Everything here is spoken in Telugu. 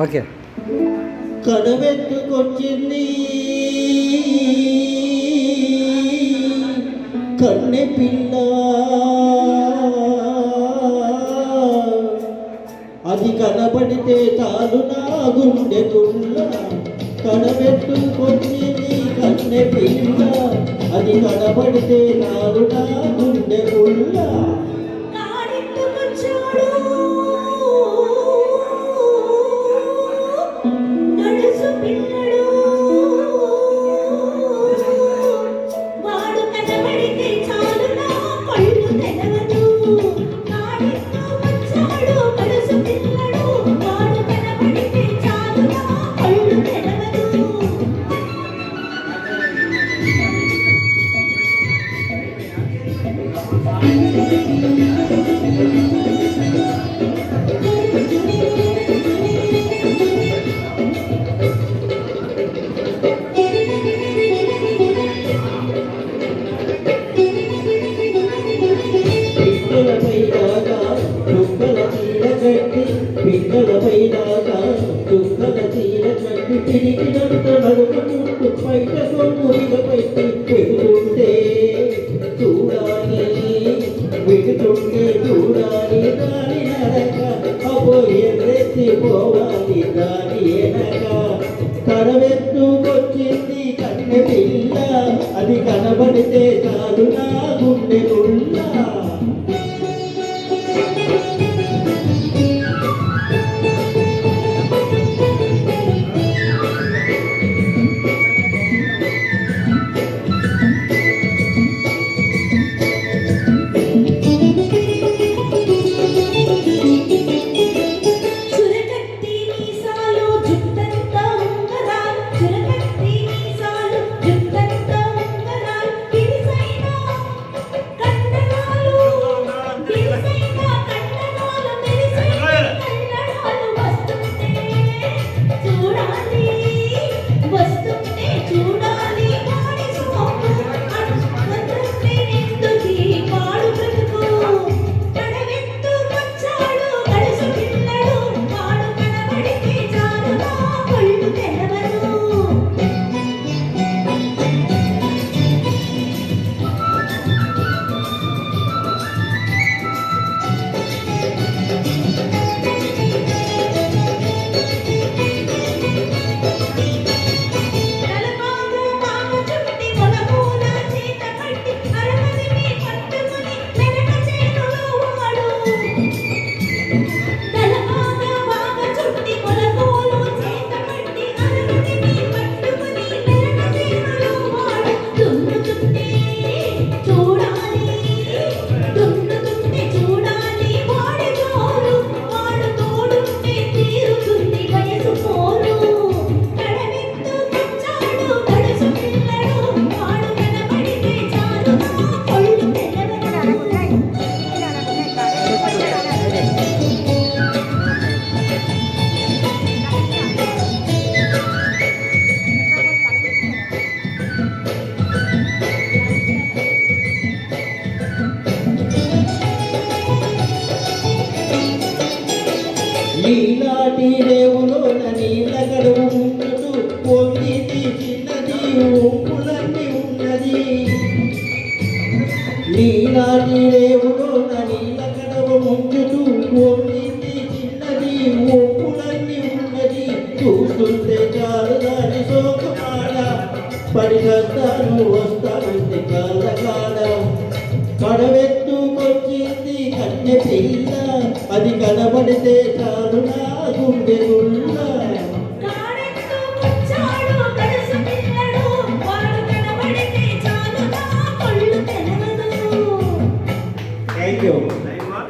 ఓకే. కడవెత్తుకొచ్చింది కన్నె పిల్ల. అది కనబడితే చాలు నా గుండె గుల్ల కడవెత్తుకొచ్చింది కన్నె పిల్ల. అది కనబడితే చాలు నా గుండె గుళ్ళ కట్టి పిడికినంత పైట పెట్టి చూడాలి. విడుతుంటే చూడాలి. దాని నడక పోవాలి. దాని ఎనక తరవెత్తుకొచ్చింది కన్నె పిల్ల. అది కనబడితే చాలు నా గుండె నీలాటి రేవులోన నీళ్ళ గడువు ముందుకు పొంగిది చిన్నది ఊపులన్నీ ఉన్నది. నీలాటి రేవులోన నీళ్ళ గడువు ముందుకు పొంగిది చిన్నది ఊపులన్నీ ఉన్నది. చూస్తుంటే చాలు దాని శోకమాడ పడిగస్తాను వస్తానంటే కాళ్ళ కాడ. కడవెత్తుకొచ్చింది కన్నె పిల్ల అది కనబడితే చాలు నా గుండె గుండా